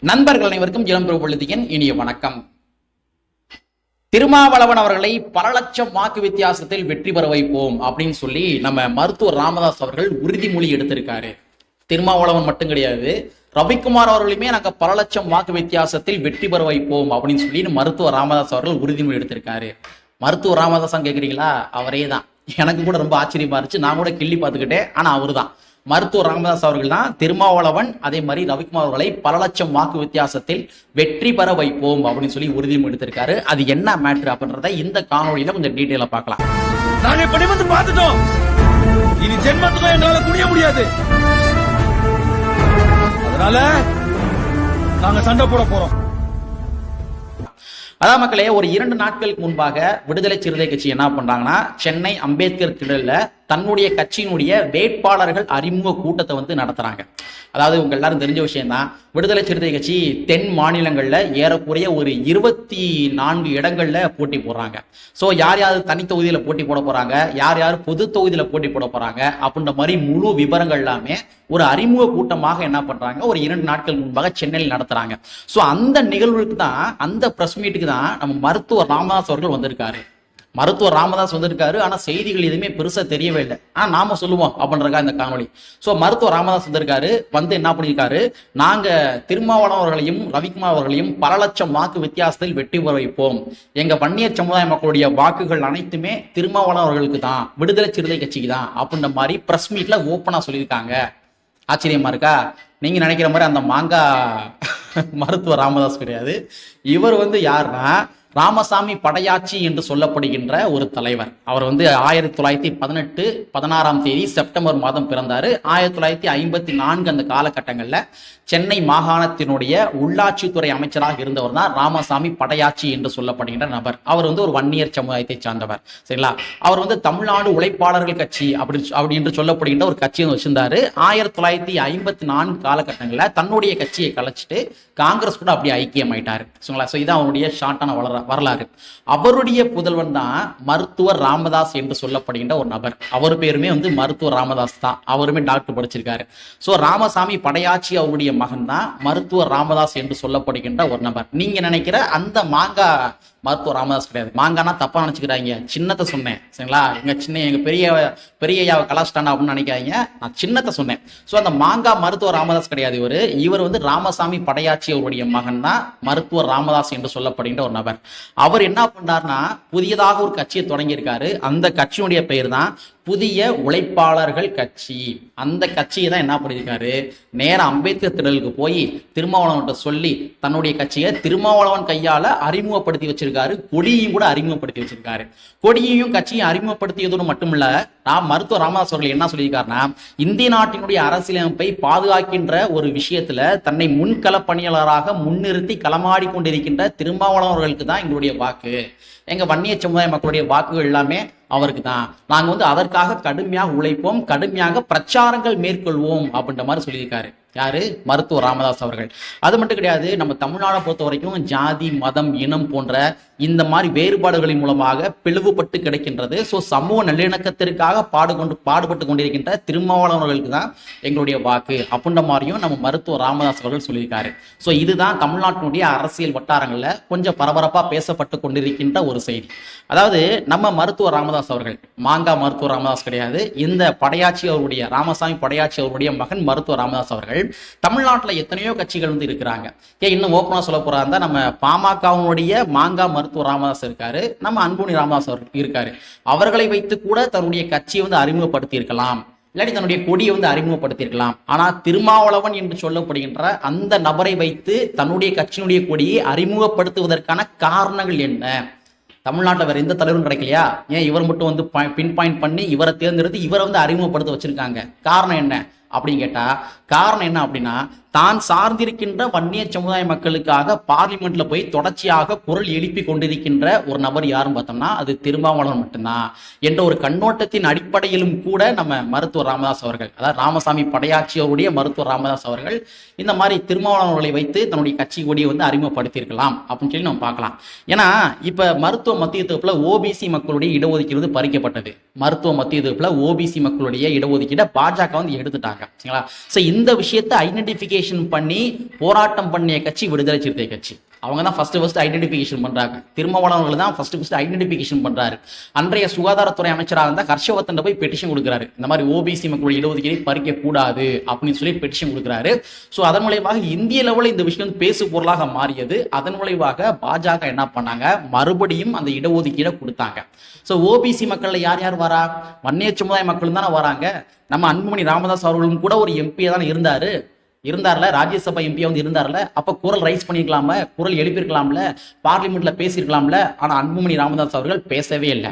நண்பர்கள் அனைவருக்கும் இளம்பெரும் பொழுதியின் இனிய வணக்கம். திருமாவளவன் அவர்களை பல லட்சம் வாக்கு வித்தியாசத்தில் வெற்றி பெற வைப்போம் அப்படின்னு சொல்லி நம்ம மருத்துவர் ராமதாஸ் அவர்கள் உறுதிமொழி எடுத்திருக்காரு. திருமாவளவன் மட்டும் கிடையாது ரவிக்குமார் அவர்களுமே நாங்க பல லட்சம் வாக்கு வித்தியாசத்தில் வெற்றி பெற வைப்போம் அப்படின்னு சொல்லி மருத்துவர் ராமதாஸ் அவர்கள் உறுதிமொழி எடுத்திருக்காரு. மருத்துவர் ராமதாசன் கேக்குறீங்களா? அவரே தான் எனக்கு கூட ரொம்ப ஆச்சரியமா இருந்துச்சு. நான் கூட கிள்ளி பார்த்துக்கிட்டேன். ஆனா அவர்தான். மருத்துவர் ராமதாஸ் அவர்கள் தான் திருமாவளவன் அதே மாதிரி ரவிக்குமார் அவர்களை பல லட்சம் வாக்கு வித்தியாசத்தில் வெற்றி பெற வைப்போம் அப்படின்னு சொல்லி உறுதிமொழி எடுத்திருக்காரு. அது என்ன மேட்ரு அப்படின்றத இந்த காணொளியில கொஞ்சம் டீட்டெயிலா பார்க்கலாம். நாங்க வந்து பார்த்துட்டோம். இனி ஜென்மத்துக்கும் எங்களால குனிய முடியாது. அதனால நாங்க சண்டை போட போறோம். அதான் மக்களே ஒரு இரண்டு நாட்களுக்கு முன்பாக விடுதலை சிறுத்தை கட்சி என்ன பண்றாங்கன்னா சென்னை அம்பேத்கர் திடல்ல தன்னுடைய கட்சியினுடைய வேட்பாளர்கள் அறிமுக கூட்டத்தை வந்து நடத்துறாங்க. அதாவது உங்க எல்லாரும் தெரிஞ்ச விஷயம் தான் விடுதலை சிறுத்தை கட்சி தென் மாநிலங்கள்ல ஏறக்குறைய ஒரு இருபத்தி நான்கு இடங்கள்ல போட்டி போடுறாங்க. ஸோ யார் யார் தனி தொகுதியில போட்டி போட போறாங்க? யார் யார் பொது தொகுதியில போட்டி போட போறாங்க? அப்படின்ற மாதிரி முழு விவரங்கள் எல்லாமே ஒரு அறிமுக கூட்டமாக என்ன பண்றாங்க? ஒரு இரண்டு நாட்கள் முன்பாக சென்னையில் நடத்துறாங்க. ஸோ அந்த நிகழ்வுக்கு தான் அந்த பிரஸ் மீட்டுக்கு தான் நம்ம மருத்துவர் ராமதாஸ் அவர்கள் வந்திருக்காரு. மருத்துவர் ராமதாஸ் வந்திருக்காரு. ஆனா செய்திகள் எதுவுமே பெருசா தெரியவே இல்லை. ஆனா நாம சொல்லுவோம் அப்படின்றக்கா இந்த காணொலி சோ மருத்துவர் ராமதாஸ் வந்திருக்காரு. வந்து என்ன பண்ணியிருக்காரு? நாங்க திருமாவளம் அவர்களையும் ரவிக்குமார் அவர்களையும் பல லட்சம் வாக்கு வித்தியாசத்தில் வெற்றி பெற வைப்போம். எங்க வன்னியர் சமுதாய மக்களுடைய வாக்குகள் அனைத்துமே திருமாவளம் அவர்களுக்கு தான். விடுதலை சிறுத்தை கட்சிக்கு தான் அப்படின்ற மாதிரி பிரஸ் மீட்ல ஓப்பனா சொல்லியிருக்காங்க. ஆச்சரியமா இருக்கா? நீங்க நினைக்கிற மாதிரி அந்த மாங்கா மருத்துவர் ராமதாஸ் கிடையாது. இவர் வந்து யாருன்னா ராமசாமி படையாச்சி என்று சொல்லப்படுகின்ற ஒரு தலைவர். அவர் வந்து ஆயிரத்தி தொள்ளாயிரத்தி பதினெட்டு பதினாறாம் தேதி செப்டம்பர் மாதம் பிறந்தாரு. ஆயிரத்தி தொள்ளாயிரத்தி ஐம்பத்தி நான்கு அந்த காலகட்டங்களில் சென்னை மாகாணத்தினுடைய உள்ளாட்சித்துறை அமைச்சராக இருந்தவர் தான் ராமசாமி படையாச்சி என்று சொல்லப்படுகின்ற நபர். அவர் வந்து ஒரு வன்னியர் சமுதாயத்தை சார்ந்தவர். சரிங்களா? அவர் வந்து தமிழ்நாடு உழைப்பாளர்கள் கட்சி அப்படி அப்படி என்று சொல்லப்படுகின்ற ஒரு கட்சியை வச்சிருந்தாரு. ஆயிரத்தி தொள்ளாயிரத்தி ஐம்பத்தி நான்கு காலகட்டங்களில் தன்னுடைய கட்சியை கலைச்சிட்டு காங்கிரஸ் கூட அப்படி ஐக்கியமாயிட்டாரு. சரிங்களா? ஸோ இதான் அவருடைய ஷார்ட்டான வளர வரலாறு. அவருடைய புதல்வன் தான் மருத்துவர் ராமதாஸ் என்று சொல்லப்படுகின்ற ஒரு நபர். அவர் பேருமே வந்து மருத்துவர் ராமதாஸ் தான். அவருமே டாக்டர் படிச்சிருக்காரு. ஸோ ராமசாமி படையாச்சி அவருடைய மகன் தான் மருத்துவர் ராமதாஸ் என்று சொல்லப்படுகின்ற ஒரு நபர். நீங்க நினைக்கிற அந்த மாங்கா மருத்துவர் ராமதாஸ் கிடையாது. மாங்கானா தப்பா நினைச்சுக்கிறாங்க. சின்னத்தை சொன்னேன். சரிங்களா? எங்க சின்ன எங்க பெரிய பெரிய ஐயாவை அப்படின்னு நினைக்காதீங்க. நான் சின்னத்தை சொன்னேன். ஸோ அந்த மாங்கா மருத்துவர் ராமதாஸ் கிடையாது இவர். இவர் வந்து ராமசாமி படையாச்சி அவருடைய மகன் தான் மருத்துவர் ராமதாஸ் என்று சொல்லப்படுகின்ற ஒரு நபர். அவர் என்ன பண்ணார்னா புதியதாக ஒரு கட்சியை தொடங்கியிருக்காரு. அந்த கட்சியுடைய பெயர் தான் புதிய உழைப்பாளர்கள் கட்சி. அந்த கட்சியை தான் என்ன பண்ணியிருக்காரு? நேராக அம்பேத்கர் திடலுக்கு போய் திருமாவளவன்கிட்ட சொல்லி தன்னுடைய கட்சியை திருமாவளவன் கையால அறிமுகப்படுத்தி வச்சிருக்காரு. கொடியையும் கூட அறிமுகப்படுத்தி வச்சிருக்காரு. கொடியையும் கட்சியும் அறிமுகப்படுத்தியதோடு மட்டுமில்ல நான் மருத்துவ ராமதாஸ் அவர்கள் என்ன சொல்லியிருக்காருன்னா இந்திய நாட்டினுடைய அரசியலமைப்பை பாதுகாக்கின்ற ஒரு விஷயத்துல தன்னை முன்கள பணியாளராக முன்னிறுத்தி களமாடி கொண்டிருக்கின்ற திருமாவளவர்களுக்கு தான் எங்களுடைய வாக்கு. எங்க வன்னிய சமுதாய மக்களுடைய வாக்குகள் எல்லாமே அவருக்கு தான். நாங்கள் வந்து அதற்காக கடுமையாக உழைப்போம் கடுமையாக பிரச்சாரங்கள் மேற்கொள்வோம் அப்படின்ற மாதிரி சொல்லியிருக்காரு. யாரு? மருத்துவர் ராமதாஸ் அவர்கள். அது மட்டும் கிடையாது நம்ம தமிழ்நாடை பொறுத்த வரைக்கும் ஜாதி மதம் இனம் போன்ற இந்த மாதிரி வேறுபாடுகளின் மூலமாக பிளவுபட்டு கிடைக்கின்றது. ஸோ சமூக நல்லிணக்கத்திற்காக பாடுகொண்டு பாடுபட்டு கொண்டிருக்கின்ற திருமாவளவர்களுக்கு தான் எங்களுடைய வாக்கு அப்படின்ற மாதிரியும் நம்ம மருத்துவர் ராமதாஸ் அவர்கள் சொல்லியிருக்காரு. ஸோ இதுதான் தமிழ்நாட்டினுடைய அரசியல் வட்டாரங்களில் கொஞ்சம் பரபரப்பாக பேசப்பட்டு கொண்டிருக்கின்ற ஒரு செய்தி. அதாவது நம்ம மருத்துவர் ராமதாஸ் அவர்கள் மாங்கா மருத்துவர் ராமதாஸ் கிடையாது. இந்த படையாச்சி அவருடைய ராமசாமி படையாச்சி அவருடைய மகன் மருத்துவர் ராமதாஸ் அவர்கள் தமிழ்நாட்டில் எத்தனையோ கட்சிகள் வந்து இருக்கிறாங்க. ஏன் இன்னும் ஓப்பனாக சொல்ல போறா நம்ம பாமகவுடைய மாங்கா மருத்துவர் ராமதாஸ் இருக்காரு நம்ம அன்புனி ராமதாஸ் இருக்கார் இருக்காரு. அவர்களை வைத்து கூட தன்னுடைய கட்சியை வந்து அறிமுகப்படுத்தி இருக்கலாம் இல்லாட்டி தன்னுடைய கொடியை வந்து அறிமுகப்படுத்தியிருக்கலாம். ஆனால் திருமாவளவன் என்று சொல்லப்படுகின்ற அந்த நபரை வைத்து தன்னுடைய கட்சியினுடைய கொடியை அறிமுகப்படுத்துவதற்கான காரணங்கள் என்ன? தமிழ்நாட்டில் வேற எந்த தலைவரும் கிடைக்கலையா? ஏன் இவர் மட்டும் வந்து பின் பாயிண்ட் பண்ணி இவரை தேர்ந்தெடுத்து இவரை வந்து அறிமுகப்படுத்த வச்சிருக்காங்க? காரணம் என்ன? அப்படின்னு கேட்டால் காரணம் என்ன அப்படின்னா தான் சார்ந்திருக்கின்ற வன்னிய சமுதாய மக்களுக்காக பார்லிமெண்ட்ல போய் தொடர்ச்சியாக குரல் எழுப்பி கொண்டிருக்கின்ற ஒரு நபர் யாருன்னு பார்த்தோம்னா அது திருமாவளவன் மட்டும்தான். என்ற ஒரு கண்ணோட்டத்தின் அடிப்படையிலும் கூட நம்ம மருத்துவர் ராமதாஸ் அவர்கள் அதாவது ராமசாமி படையாட்சி அவருடைய மருத்துவர் ராமதாஸ் அவர்கள் இந்த மாதிரி திருமாவளவர்களை வைத்து தன்னுடைய கட்சி கொடியை வந்து அறிமுகப்படுத்தியிருக்கலாம் அப்படின்னு சொல்லி நம்ம பார்க்கலாம். ஏன்னா இப்ப மருத்துவ மத்திய தொகுப்புல ஓபிசி மக்களுடைய இடஒதுக்கீடு பறிக்கப்பட்டது. மருத்துவ மத்திய தொகுப்புல ஓபிசி மக்களுடைய இடஒதுக்கீடை பாஜக வந்து எடுத்துட்டாங்க. நடத்துறாங்க சரிங்களா? ஸோ இந்த விஷயத்தை ஐடென்டிஃபிகேஷன் பண்ணி போராட்டம் பண்ணிய கட்சி விடுதலை சிறுத்தை கட்சி. அவங்க தான் ஃபஸ்ட்டு ஃபஸ்ட்டு ஐடென்டிஃபிகேஷன் பண்ணுறாங்க திருமாவளவன் அவர்கள் தான் ஃபஸ்ட்டு ஃபஸ்ட்டு ஐடென்டிஃபிகேஷன் பண்ணுறாரு அன்றைய சுகாதாரத்துறை அமைச்சராக இருந்தால் ஹர்ஷவர்தன் போய் பெட்டிஷன் கொடுக்குறாரு. இந்த மாதிரி ஓபிசி மக்களுடைய இடஒதுக்கீடு பறிக்க கூடாது அப்படின்னு சொல்லி பெட்டிஷன் கொடுக்குறாரு. ஸோ அதன் மூலயமாக இந்திய லெவலில் இந்த விஷயம் வந்து பேசு பொருளாக மாறியது. அதன் மூலயமாக பாஜக என்ன பண்ணாங்க? மறுபடியும் அந்த இடஒதுக்கீடை கொடுத்தாங்க. ஸோ ஓபிசி மக்களில் யார் யார் வரா? வன்னிய சமுதாய மக்கள் தானே வராங்க. நம்ம அன்புமணி ராமதாஸ் அவர்களும் கூட ஒரு எம்பியாக தானே இருந்தார். இருந்தார்ல ராஜ்யசபா எம்பியா வந்து இருந்தார்ல அப்ப குரல் ரைஸ் பண்ணிருக்கலாம்ல குரல் எழுப்பியிருக்கலாம்ல பார்லிமெண்ட்ல பேசியிருக்கலாம்ல ஆனா அன்புமணி ராமதாஸ் அவர்கள் பேசவே இல்லை.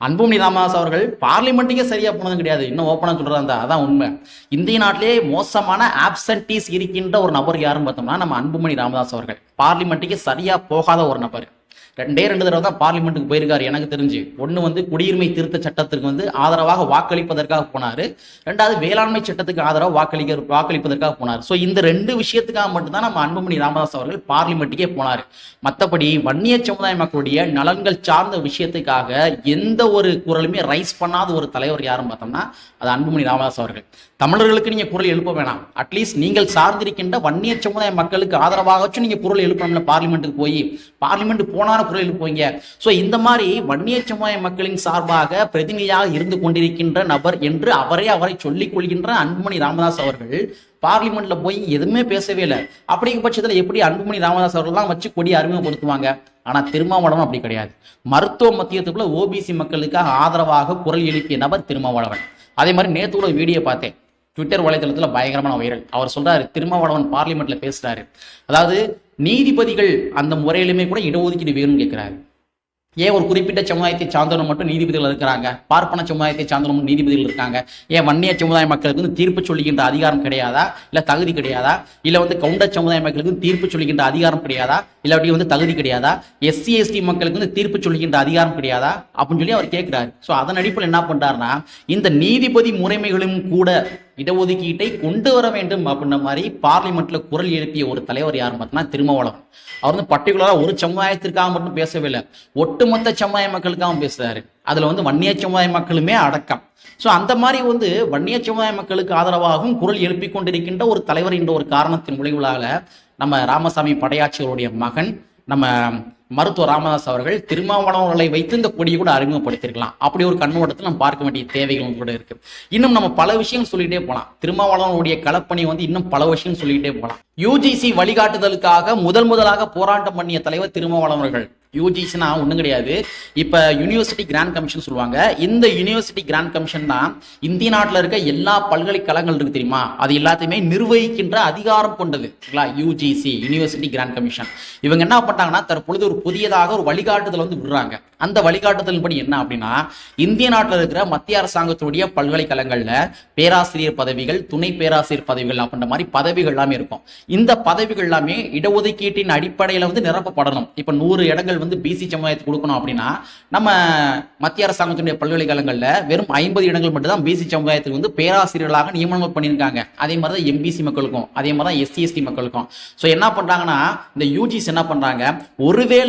அன்புமணி ராமதாஸ் அவர்கள் பார்லிமெண்ட்டுக்கே சரியா போனதும் கிடையாது. இன்னும் ஓப்பனா சொல்றதா அதான் உண்மை. இந்திய நாட்டிலே மோசமான ஆப்சன்டீஸ் இருக்கின்ற ஒரு நபர் யாருன்னு பார்த்தோம்னா நம்ம அன்புமணி ராமதாஸ் அவர்கள். பார்லிமெண்ட்டுக்கு சரியா போகாத ஒரு நபர். ரெண்டே ரெண்டு தடவை தான் பார்லிமெண்ட்டுக்கு போயிருக்காரு எனக்கு தெரிஞ்சு. ஒன்று வந்து குடியுரிமை திருத்த சட்டத்திற்கு வந்து ஆதரவாக வாக்களிப்பதற்காக போனார். ரெண்டாவது வேளாண்மை சட்டத்துக்கு ஆதரவாக வாக்களிக்க வாக்களிப்பதற்காக போனார். ஸோ இந்த ரெண்டு விஷயத்துக்காக மட்டும்தான் நம்ம அன்புமணி ராமதாஸ் அவர்கள் பார்லிமெண்ட்டுக்கே போனார். மற்றபடி வன்னிய சமுதாய மக்களுடைய நலன்கள் சார்ந்த விஷயத்துக்காக எந்த ஒரு குரலுமே ரைஸ் பண்ணாத ஒரு தலைவர் யாருன்னு பார்த்தோம்னா அது அன்புமணி ராமதாஸ் அவர்கள். தமிழர்களுக்கு நீங்க குரல் எழுப்ப வேணாம். அட்லீஸ்ட் நீங்கள் சார்ந்திருக்கின்ற வன்னிய சமுதாய மக்களுக்கு ஆதரவாகச்சும் நீங்க குரல் எழுப்பணும்ல பார்லிமெண்ட்டுக்கு போய் பார்லிமெண்ட் போனாலும் குரல் எழுப்புவீங்க ஸோ இந்த மாதிரி வன்னிய சமுதாய மக்களின் சார்பாக பிரதிநிதியாக இருந்து கொண்டிருக்கின்ற நபர் என்று அவரே அவரை சொல்லிக் கொள்கின்ற அன்புமணி ராமதாஸ் அவர்கள் பார்லிமெண்ட்ல போய் எதுவுமே பேசவே இல்லை. அப்படிங்கிற பட்சத்தில் எப்படி அன்புமணி ராமதாஸ் அவர்கள்லாம் வச்சு கொடி அறிமுகப்படுத்துவாங்க? ஆனா திருமாவளவன் அப்படி கிடையாது. மருத்துவ மத்தியத்துக்குள்ள ஓபிசி மக்களுக்காக ஆதரவாக குரல் எழுப்பிய நபர் திருமாவளவன். அதே மாதிரி நேத்து கூட வீடியோ பார்த்தேன். ட்விட்டர் வலைத்தளத்துல பயங்கரமான வைரல். அவர் சொல்றாரு திருமாவளவன் பார்லிமெண்ட்ல பேசுறாரு. அதாவது நீதிபதிகள் அந்த முறையிலுமே கூட இடஒதுக்கீடு வேணும்னு கேட்கிறாரு. ஏன் ஒரு குறிப்பிட்ட சமுதாயத்தை சார்ந்தவங்க மட்டும் நீதிபதிகள் இருக்கிறாங்க? பார்ப்பன சமுதாயத்தை சார்ந்தவங்க நீதிபதிகள் இருக்காங்க. ஏன் வன்னிய சமுதாய மக்களுக்கு வந்து தீர்ப்பு சொல்லுகின்ற அதிகாரம் கிடையாதா? இல்ல தகுதி கிடையாதா? இல்ல வந்து கவுண்டர் சமுதாய மக்களுக்கு தீர்ப்பு சொல்லுகின்ற அதிகாரம் கிடையாதா? இல்லாட்டி வந்து தகுதி கிடையாதா? எஸ்சி எஸ்டி மக்களுக்கு வந்து தீர்ப்பு சொல்லுகின்ற அதிகாரம் கிடையாதா? அப்படின்னு சொல்லி அவர் கேட்கிறாரு. ஸோ அதன் அடிப்படையில் என்ன பண்றாருன்னா இந்த நீதிபதி முறைமைகளும் கூட இடஒதுக்கீட்டை கொண்டு வர வேண்டும் அப்படின்ற மாதிரி பார்லிமெண்ட்ல குரல் எழுப்பிய ஒரு தலைவர் யார் பார்த்தோம்னா திருமாவளவன். அவர் வந்து பர்டிகுலரா ஒரு சமுதாயத்திற்காக மட்டும் பேசவே இல்லை ஒட்டுமொத்த சமுதாய மக்களுக்காகவும் பேசுறாரு. அதுல வந்து வன்னிய சமுதாய மக்களுமே அடக்கம். ஸோ அந்த மாதிரி வந்து வன்னிய சமுதாய மக்களுக்கு ஆதரவாகவும் குரல் எழுப்பிக் கொண்டிருக்கின்ற ஒரு தலைவர் என்ற ஒரு காரணத்தின் விளைவுகளாக நம்ம ராமசாமி படையாட்சியருடைய மகன் நம்ம மருத்துவர் ராமதாஸ் அவர்கள் திருமாவளவர்களை வைத்து இந்த கொடியை கூட அறிமுகப்படுத்தியிருக்கலாம். அப்படி ஒரு கண்ணோட்டத்தில் நம்ம பார்க்க வேண்டிய தேவைகளும் கூட இருக்கு. இன்னும் நம்ம பல விஷயம் சொல்லிட்டே போகலாம் திருமாவளவனுடைய களப்பணி வந்து இன்னும் பல விஷயம் சொல்லிட்டே போகலாம் யூஜிசி வழிகாட்டுதலுக்காக முதல் முதலாக போராட்டம் பண்ணிய தலைவர் திருமாவளவர்கள். யூஜிசினா ஒன்றும் கிடையாது. இப்போ யூனிவர்சிட்டி கிராண்ட் கமிஷன் சொல்லுவாங்க. இந்த யூனிவர்சிட்டி கிராண்ட் கமிஷன் தான் இந்திய நாட்டில் இருக்க எல்லா பல்கலைக்கழகங்கள் இருக்கு தெரியுமா? அது எல்லாத்தையுமே நிர்வகிக்கின்ற அதிகாரம் கொண்டது. யூஜிசி யூனிவர்சிட்டி கிராண்ட் கமிஷன் இவங்க என்ன பண்ணாங்கன்னா தற்பொழுது ஒரு புதியதாக ஒரு வழிகாட்டுதல் வந்து விடுறாங்க. அந்த வழிகாட்டுதல் படி என்ன அப்படின்னா இந்திய நாட்டில் இருக்கிற மத்திய அரசாங்கத்துடைய பல்கலைக்கழகங்கள்ல பேராசிரியர் பதவிகள் துணை பேராசிரியர் பதவிகள் அப்படின்ற மாதிரி பதவிகள் எல்லாமே இருக்கும். இந்த பதவிகள் எல்லாமே இடஒதுக்கீட்டின் அடிப்படையில் வந்து நிரப்பப்படணும். இப்போ நூறு இடங்கள் வந்து பிசி சமுதாயத்துக்கு கொடுக்கணும் அப்படின்னா நம்ம மத்திய அரசாங்கத்துடைய பல்கலைக்கழகங்கள்ல வெறும் ஐம்பது இடங்கள் மட்டும் தான் பிசி சமுதாயத்துக்கு வந்து பேராசிரியர்களாக நியமனம் பண்ணியிருக்காங்க. அதே மாதிரி தான் எம்பிசி மக்களுக்கும் அதே மாதிரி தான் எஸ்சி எஸ்டி மக்களுக்கும். ஸோ என்ன பண்றாங்கன்னா இந்த யூஜிஸ் என்ன பண்றாங்க? ஒருவேளை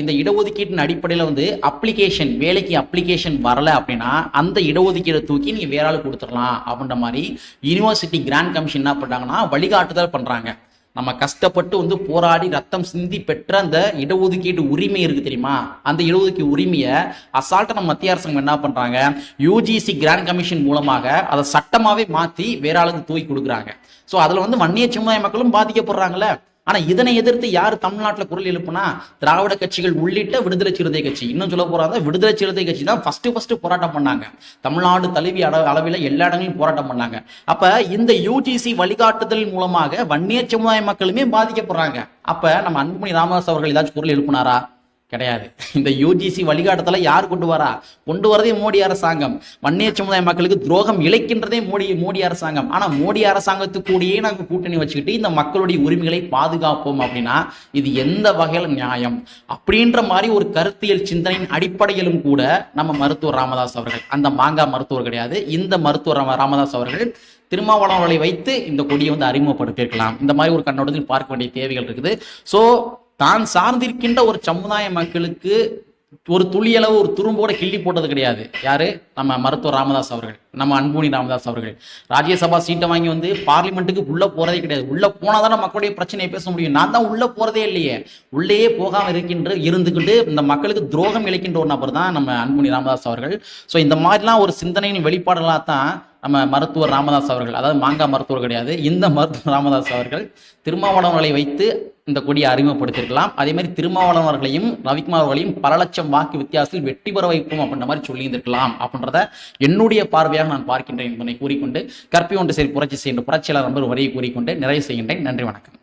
இந்த இடஒதுக்கீட்டின் அடிப்படையில் வந்து அப்ளிகேஷன் வேலைக்கு அப்ளிகேஷன் வரல அப்படின்னா அந்த இடஒதுக்கீடை தூக்கி நீங்க வேற ஆள் கொடுத்துடலாம் அப்படின்ற மாதிரி யூனிவர்சிட்டி கிராண்ட் கமிஷன் என்ன பண்றாங்கன்னா வழிகாட்டுதல் பண்றாங்க. நம்ம கஷ்டப்பட்டு வந்து போராடி ரத்தம் சிந்தி பெற்ற அந்த இடஒதுக்கீடு உரிமை இருக்கு தெரியுமா? அந்த இடஒதுக்கீடு உரிமையை அசால்ட்டை நம்ம மத்திய அரசாங்கம் என்ன பண்றாங்க? யூஜிசி கிராண்ட் கமிஷன் மூலமாக அதை சட்டமாவே மாத்தி வேற ஆளுக்கு தூக்கி கொடுக்குறாங்க. ஸோ அதுல வந்து வன்னிய சமுதாய மக்களும் பாதிக்கப்படுறாங்களே ஆனா இதனை எதிர்த்து யார் தமிழ்நாட்டில் குரல் எழுப்புனா திராவிட கட்சிகள் உள்ளிட்ட விடுதலை சிறுத்தை கட்சி. இன்னும் சொல்ல போறாங்க விடுதலை சிறுத்தை கட்சி தான் ஃபர்ஸ்ட் ஃபர்ஸ்ட் போராட்டம் பண்ணாங்க. தமிழ்நாடு தழுவி அளவில் எல்லா இடங்களிலும் போராட்டம் பண்ணாங்க. அப்ப இந்த யூஜிசி வழிகாட்டுதல் மூலமாக வன்னியர் சமுதாய மக்களுமே பாதிக்கப்படுறாங்க. அப்ப நம்ம அன்புமணி ராமதாஸ் அவர்கள் ஏதாச்சும் குரல் எழுப்புனாரா? கிடையாது. இந்த யூஜிசி வழிகாட்டத்தில் யார் கொண்டு வரா? கொண்டு வரதே மோடி அரசாங்கம். வன்னிய சமுதாய மக்களுக்கு துரோகம் இழைக்கின்றதே மோடி மோடி அரசாங்கம். ஆனால் மோடி அரசாங்கத்துக்கு நாங்கள் கூட்டணி வச்சுக்கிட்டு இந்த மக்களுடைய உரிமைகளை பாதுகாப்போம் அப்படின்னா இது எந்த வகையில் நியாயம்? அப்படின்ற மாதிரி ஒரு கருத்தியல் சிந்தனையின் அடிப்படையிலும் கூட நம்ம மருத்துவர் ராமதாஸ் அவர்கள் அந்த மாங்கா மருத்துவர் கிடையாது. இந்த மருத்துவர் ராமதாஸ் அவர்கள் திருமாவளவர்களை வைத்து இந்த கொடியை வந்து அறிமுகப்படுத்தியிருக்கலாம். இந்த மாதிரி ஒரு கண்ணோட்டத்தில் பார்க்க வேண்டிய தேவைகள் இருக்குது. ஸோ தான் சார்ந்திருக்கின்ற ஒரு சமுதாய மக்களுக்கு ஒரு துளியளவு ஒரு துரும்போட கிள்ளி போட்டது கிடையாது. யாரு? நம்ம மருத்துவர் ராமதாஸ் அவர்கள் நம்ம அன்புமணி ராமதாஸ் அவர்கள். ராஜ்யசபா சீட்டை வாங்கி வந்து பார்லிமெண்ட்டுக்கு உள்ள போறதே கிடையாது. உள்ள போனாதான் மக்களுடைய பிரச்சனையை பேச முடியும். நான் தான் உள்ள போறதே இல்லையே. உள்ளேயே போகாம இருக்கின்ற இருந்துக்கிட்டு இந்த மக்களுக்கு துரோகம் இழைக்கின்ற ஒரு நபர் தான் நம்ம அன்புமணி ராமதாஸ் அவர்கள். ஸோ இந்த மாதிரிலாம் ஒரு சிந்தனையின் வெளிப்பாடுகளாக தான் நம்ம மருத்துவர் ராமதாஸ் அவர்கள் அதாவது மாங்காய் மருத்துவர் கிடையாது. இந்த மருத்துவர் ராமதாஸ் அவர்கள் திருமாவளவர்களை வைத்து இந்த கொடியை அறிமுகப்படுத்தியிருக்கலாம். அதே மாதிரி திருமாவளவன் அவர்களையும் ரவிக்குமார் அவர்களையும் பல லட்சம் வாக்கு வித்தியாசத்தில் வெற்றி பெற வைப்போம் அப்படின்ற மாதிரி சொல்லியிருந்திருக்கலாம் அப்படின்றத என்னுடைய பார்வையாக நான் பார்க்கின்றேன் என்பதை கூறிக்கொண்டு கற்பி ஒன்று சரி புரட்சி செய்கின்ற புரட்சியாளர் நம்பர் வரியை கூறிக்கொண்டு நிறைவு செய்கின்றேன். நன்றி வணக்கம்.